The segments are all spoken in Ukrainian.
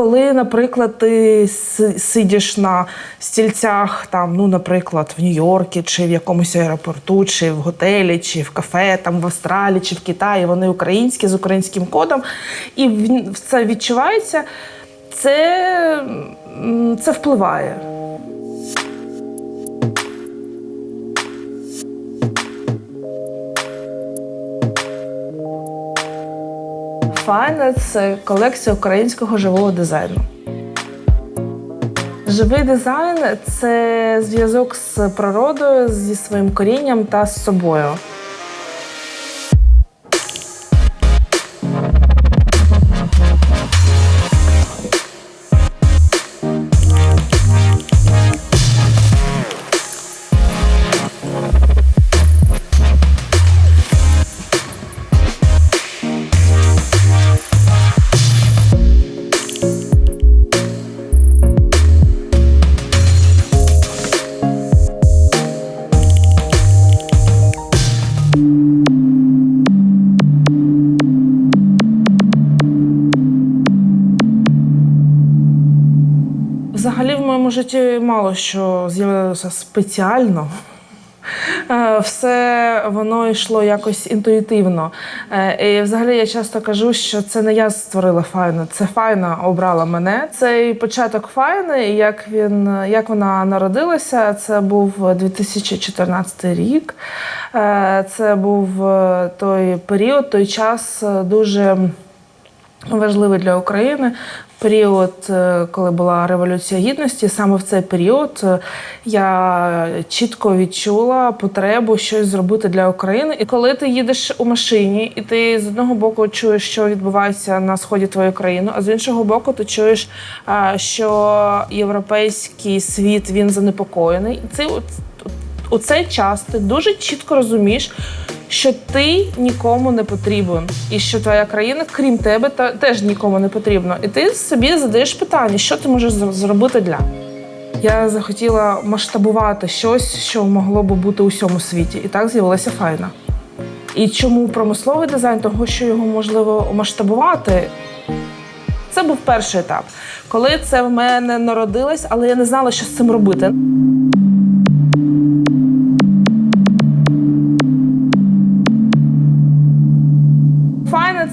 Коли, наприклад, ти сидиш на стільцях, там, ну, наприклад, в Нью-Йоркі, чи в якомусь аеропорту, чи в готелі, чи в кафе, там в Австралії, чи в Китаї, вони українські з українським кодом, і це відчувається, це, це впливає. Це колекція українського живого дизайну. Живий дизайн це зв'язок з природою, зі своїм корінням та з собою. Моєму житті мало що з'явилося спеціально. Е, Все воно йшло якось інтуїтивно. Е, І взагалі я часто кажу, що це не я створила файну, це файна обрала мене. Цей початок файни, як він як вона народилася, це був 2014 рік. Е, Це був е, той період, той час е, дуже важливий для України. Період, е, коли була революція гідності, саме в цей період е, я чітко відчула потребу щось зробити для України. І коли ти їдеш у машині, і ти з одного боку чуєш, що відбувається на сході твоєї країни, а з іншого боку, ти чуєш, що європейський світ він занепокоєний. І це у цей час ти дуже чітко розумієш, що ти нікому не потрібен, і що твоя країна, крім тебе, та теж нікому не потрібна. І ти собі задаєш питання, що ти можеш зробити для. Я захотіла масштабувати щось, що могло би бути у всьому світі, і так з'явилася файна. І чому промисловий дизайн? Того, що його можливо масштабувати. Це був перший етап, коли це в мене народилось, але я не знала, що з цим робити.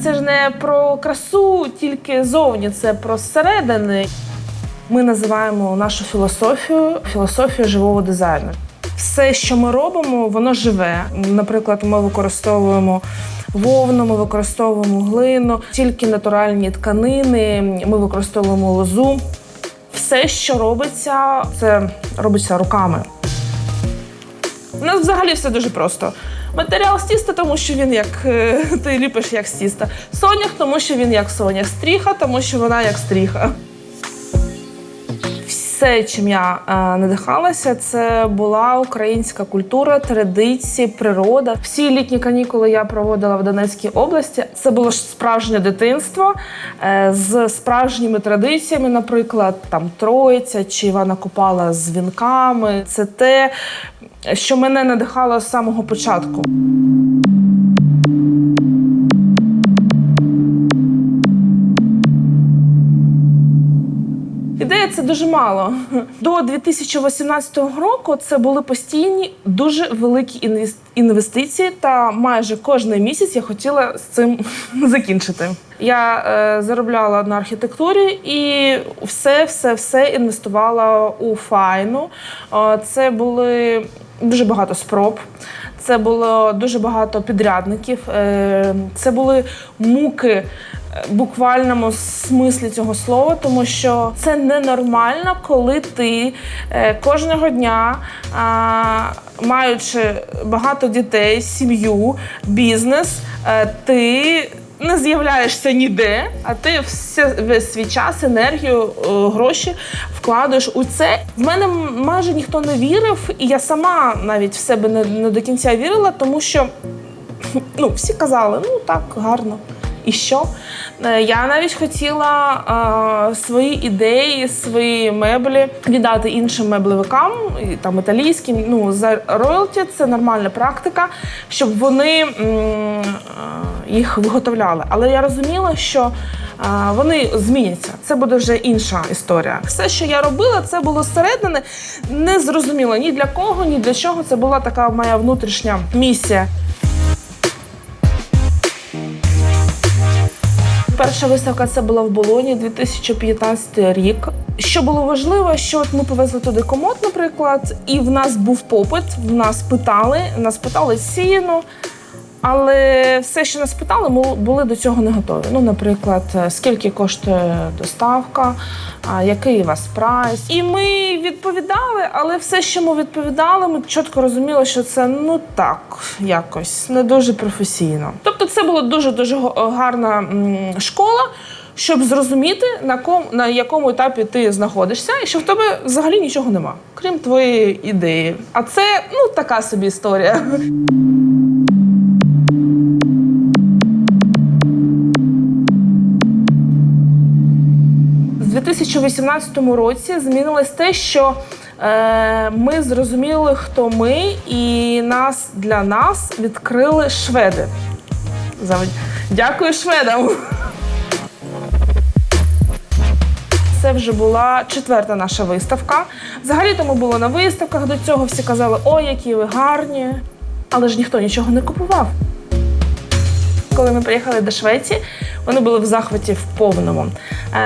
Це ж не про красу тільки зовні, це про зсередини. Ми називаємо нашу філософію філософію живого дизайну. Все, що ми робимо, воно живе. Наприклад, ми використовуємо вовну, ми використовуємо глину, тільки натуральні тканини, ми використовуємо лозу. Все, що робиться, це робиться руками. У нас взагалі все дуже просто. Матеріал з тіста, тому що він як е, ти ліпиш як з тіста. Сонях, тому що він як сонях. Стріха, тому що вона як стріха. Все, чим я е, надихалася, це була українська культура, традиції, природа. Всі літні канікули я проводила в Донецькій області. Це було ж справжнє дитинство е, з справжніми традиціями, наприклад, там Троїця чи Івана Купала з вінками. Це те, що мене надихало з самого початку. Ідея це дуже мало. До 2018 року це були постійні дуже великі інвес- інвестиції, та майже кожен місяць я хотіла з цим закінчити. Я е, заробляла на архітектурі і все, все, все інвестувала у файну. Е, це були дуже багато спроб. Це було дуже багато підрядників. е, Це були муки е, буквальному смислі цього слова, тому що це ненормально, коли ти е, кожного дня, маючи багато дітей, сім'ю, бізнес, ти. Не з'являєшся ніде, а ти все, весь свій час, енергію, е, гроші вкладаєш у це. В мене майже ніхто не вірив, і я сама навіть в себе не, не до кінця вірила, тому що ну, всі казали, ну так, гарно. і що. Е, Я навіть хотіла е, свої ідеї, свої меблі віддати іншим меблевикам, і там італійським. Ну за роялті це нормальна практика, щоб вони м, їх виготовляли. Але я розуміла, що вони зміняться. Це буде вже інша історія. Все, що я робила, це було зсередини, не зрозуміло ні для кого, ні для чого. Це була така моя внутрішня місія. Перша виставка це була в Болоні 2015 рік. Що було важливо, що от ми повезли туди комод, наприклад, і в нас був попит. В нас питали, нас питали ціну. Але все, що нас питали, ми були до цього не готові. Ну, наприклад, скільки коштує доставка, який у вас прайс. І ми відповідали, але все, що ми відповідали, ми чітко розуміли, що це ну так, якось не дуже професійно. Тобто, це була дуже дуже гарна школа. Щоб зрозуміти, на ком на якому етапі ти знаходишся, і що в тебе взагалі нічого нема, крім твоєї ідеї. А це ну така собі історія. 2018 році змінилось те, що е, ми зрозуміли, хто ми, і нас для нас відкрили шведи. Дякую шведам. Це вже була четверта наша виставка. Взагалі-то ми були на виставках до цього. Всі казали, ой, які ви гарні. Але ж ніхто нічого не купував. Коли ми приїхали до Швеції, вони були в захваті в повному.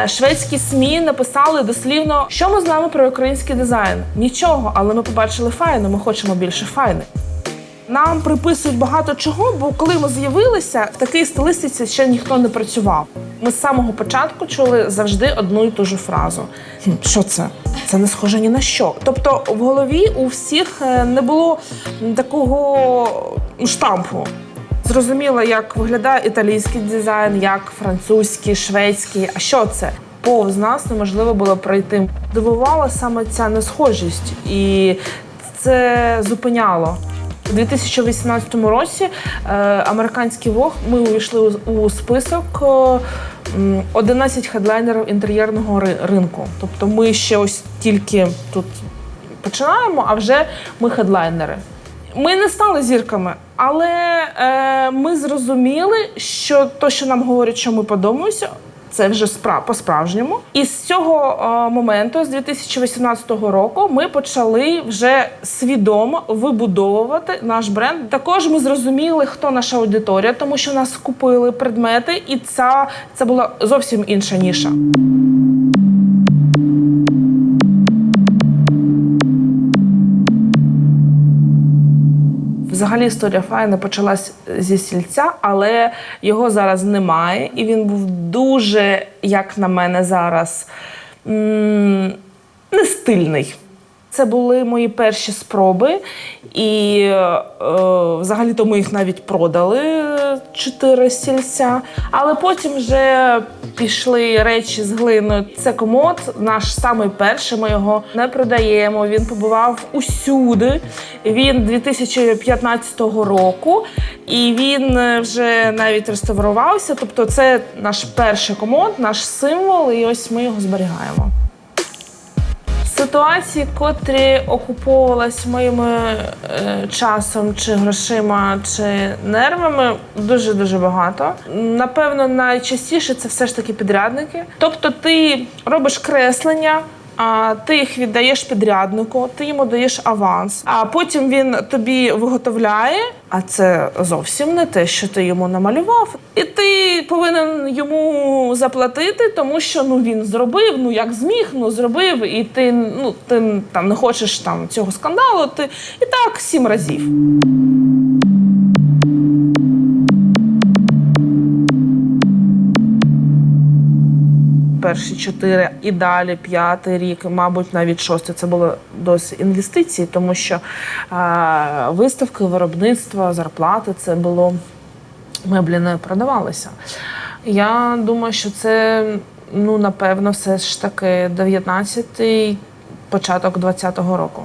Е, Шведські СМІ написали дослівно, що ми знаємо про український дизайн. Нічого, але ми побачили файно, ми хочемо більше файни. Нам приписують багато чого, бо коли ми з'явилися, в такій стилистиці ще ніхто не працював. Ми з самого початку чули завжди одну і ту ж фразу: «Хм, що це? Це не схоже ні на що. Тобто в голові у всіх е, не було такого штампу. Зрозуміло, як виглядає італійський дизайн, як французький, шведський. А що це? Повз нас неможливо було пройти. Дивувала саме ця несхожість, і це зупиняло. У 2018 році е, американський Vogue, ми увійшли у, список е, 11 хедлайнерів інтер'єрного ри- ринку. Тобто ми ще ось тільки тут починаємо, а вже ми хедлайнери. Ми не стали зірками, але е, ми зрозуміли, що то, що нам говорять, що ми подобаємося, це вже спра- по-справжньому. І з цього е, моменту, з 2018 року, ми почали вже свідомо вибудовувати наш бренд. Також ми зрозуміли, хто наша аудиторія, тому що нас купили предмети, і ця це була зовсім інша ніша. Взагалі історія Файна почалась зі сільця, але його зараз немає, і він був дуже, як на мене, зараз не стильний. Це були мої перші спроби, і е, взагалі-то ми їх навіть продали чотири стільця. Але потім вже пішли речі з глиною. Це комод, наш самий перший. Ми його не продаємо. Він побував усюди. Він 2015 року, і він е, вже навіть реставрувався. Тобто, це наш перший комод, наш символ, і ось ми його зберігаємо. Ситуації, котрі окуповувалась моїми е, часом, чи грошима, чи нервами, дуже дуже багато. Напевно, найчастіше це все ж таки підрядники. Тобто, ти робиш креслення. А ти їх віддаєш підряднику, ти йому даєш аванс, а потім він тобі виготовляє. А це зовсім не те, що ти йому намалював. І ти повинен йому заплатити, тому що ну він зробив, ну як зміг, ну зробив, і ти ну ти там не хочеш там цього скандалу. Ти і так сім разів. Перші чотири і далі п'ятий рік, мабуть, навіть шостий. Це були досить інвестиції, тому що е, виставки, виробництво, зарплати це було меблі не продавалися. Я думаю, що це ну напевно все ж таки 19-й, початок 20-го року.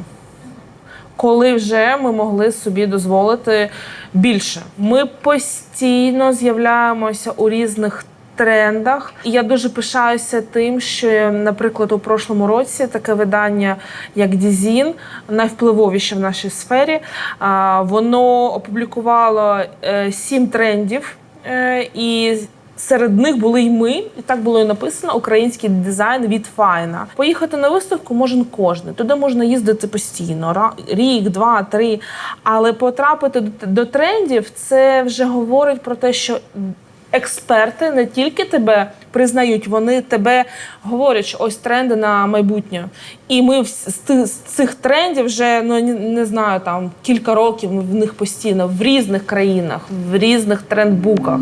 коли вже ми могли собі дозволити більше. Ми постійно з'являємося у різних. Трендах і я дуже пишаюся тим, що, наприклад, у прошлому році таке видання, як Дізін, найвпливовіше в нашій сфері, воно опублікувало е, сім трендів, е, і Серед них були й ми, і так було і написано український дизайн від Файна. Поїхати на виставку може кожен. Туди можна їздити постійно, рік, два, три. Але потрапити до трендів це вже говорить про те, що експерти не тільки тебе признають, вони тебе говорять, що ось тренди на майбутнє. І ми з, цих трендів вже ну не, знаю, там кілька років ми в них постійно в різних країнах, в різних трендбуках.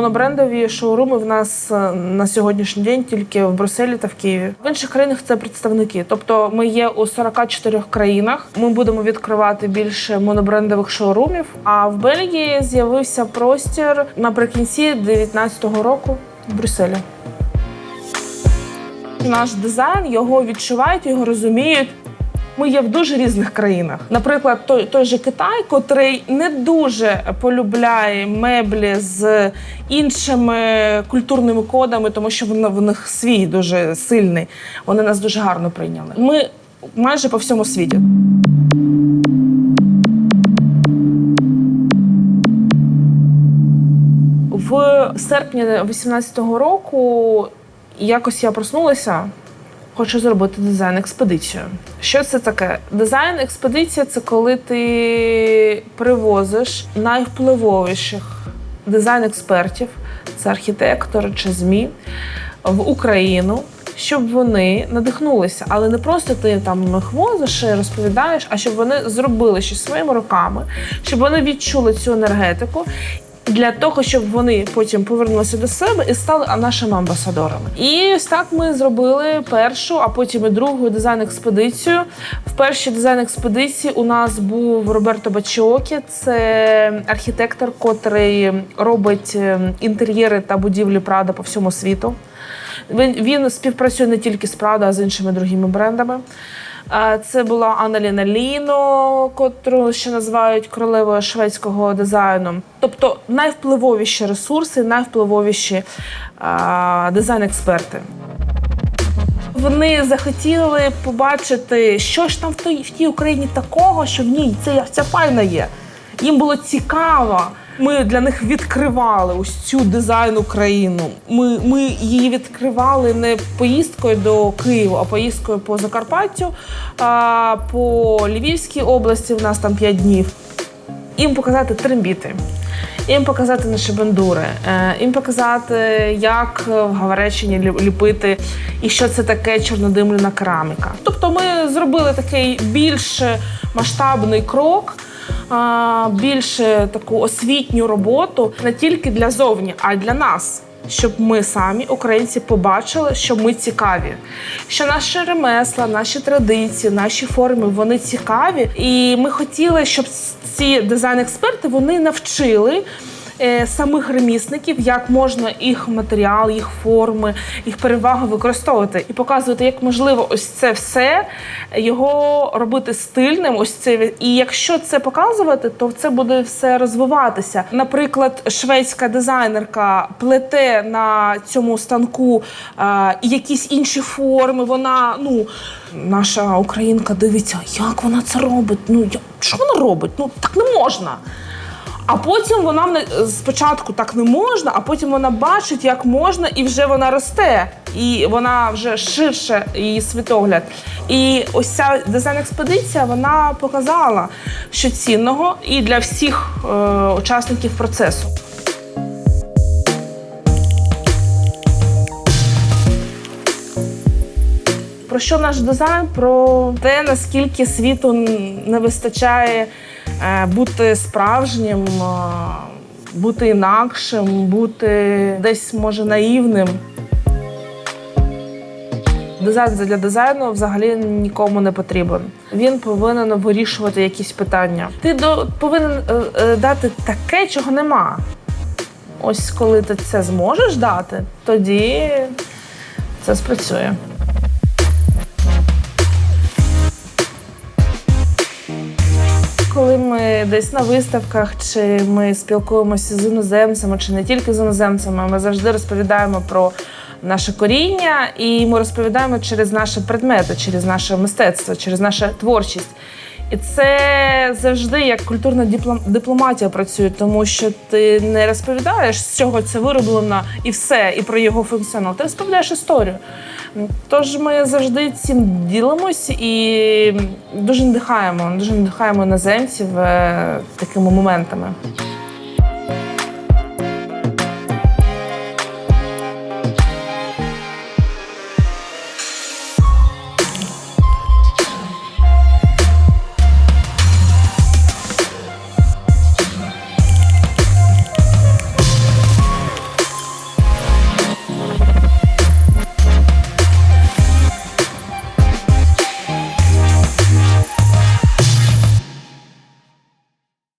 Монобрендові шоуруми в нас е, на сьогоднішній день тільки в Брюсселі та в Києві. В інших країнах це представники. Тобто ми є у 44 країнах. Ми будемо відкривати більше монобрендових шоурумів. А в Бельгії з'явився простір наприкінці 2019 року в Брюсселі. Наш дизайн його відчувають, його розуміють. Ми є в дуже різних країнах. Наприклад, той, той же Китай, котрий не дуже полюбляє меблі з іншими культурними кодами, тому що в, в них свій дуже сильний. Вони нас дуже гарно прийняли. Ми майже по всьому світі. В серпні 18-го року якось я проснулася. Хочу зробити дизайн експедицію. Що це таке? Дизайн експедиція це коли ти привозиш найвпливовіших дизайн-експертів, це архітектори чи ЗМІ, в Україну, щоб вони надихнулися. Але не просто ти там їх возиш і розповідаєш, а щоб вони зробили щось своїми руками, щоб вони відчули цю енергетику. Для того, щоб вони потім повернулися до себе і стали нашими амбасадорами. І ось так ми зробили першу, а потім і другу дизайн-експедицію. В першій дизайн-експедиції у нас був Роберто Бачіокі, це архітектор, котрий робить е, інтер'єри та будівлі Прада по всьому світу. Він, він співпрацює не тільки з Прада, а з іншими другими брендами. Це була Анналіна Ліно, котру ще називають королевою шведського дизайну. Тобто найвпливовіші ресурси, найвпливовіші дизайн-експерти. Вони захотіли побачити, що ж там в тій, в тій Україні такого, що в ній це ця файна є. Їм було цікаво. Ми для них відкривали ось цю дизайн Україну. Ми, ми її відкривали не поїздкою до Києва, а поїздкою по Закарпаттю, а, по Львівській області. В нас там 5 днів. Їм показати трембіти, їм показати наші бандури, е, їм показати, як в Гавареччині лі- ліпити і що це таке чорнодимлена кераміка. Тобто ми зробили такий більш масштабний крок. Більше таку освітню роботу не тільки для зовні, а й для нас, щоб ми самі, українці, побачили, що ми цікаві, що наші ремесла, наші традиції, наші форми вони цікаві. І ми хотіли, щоб ці дизайн-експерти вони навчили. Е, Самих ремісників, як можна їх матеріал, їх форми, їх переваги використовувати і показувати, як можливо ось це все його робити стильним. Ось це і якщо це показувати, то це буде все розвиватися. Наприклад, шведська дизайнерка плете на цьому станку е, якісь інші форми. Вона ну наша українка дивиться, як вона це робить. Ну я- що вона робить? Ну так не можна. А потім вона мене- спочатку так не можна, а потім вона бачить, як можна, і вже вона росте, і вона вже ширше її світогляд. І ось ця дизайн-експедиція вона показала, що цінного і для всіх е, учасників процесу. Про що наш дизайн? Про те, наскільки світу не вистачає бути справжнім, е, бути інакшим, бути десь може наївним. Дизайн для дизайну взагалі нікому не потрібен. Він повинен вирішувати якісь питання. Ти до, повинен е, е, дати таке, чого нема. Ось коли ти це зможеш дати, тоді це спрацює. Коли ми десь на виставках, чи ми спілкуємося з іноземцями, чи не тільки з іноземцями, ми завжди розповідаємо про наше коріння, і ми розповідаємо через наші предмети, через наше мистецтво, через нашу творчість. І це завжди як культурна диплом- дипломатія працює, тому що ти не розповідаєш, з чого це вироблено, і все, і про його функціонал. Ти розповідаєш історію. Тож ми завжди цим ділимось і дуже надихаємо, дуже надихаємо іноземців е, такими моментами.